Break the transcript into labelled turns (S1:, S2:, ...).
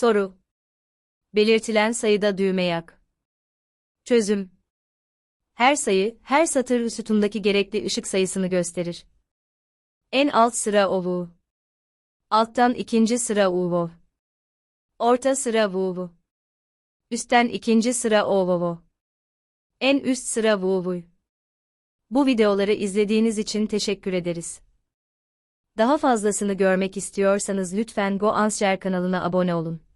S1: Soru. Belirtilen sayıda düğme yak. Çözüm. Her sayı, her satır sütundaki gerekli ışık sayısını gösterir. En alt sıra ovu. Alttan ikinci sıra uvo. Orta sıra vuvu. Üstten ikinci sıra ovovo. En üst sıra vuvuy. Bu videoları izlediğiniz için teşekkür ederiz. Daha fazlasını görmek istiyorsanız lütfen GoAnsher kanalına abone olun.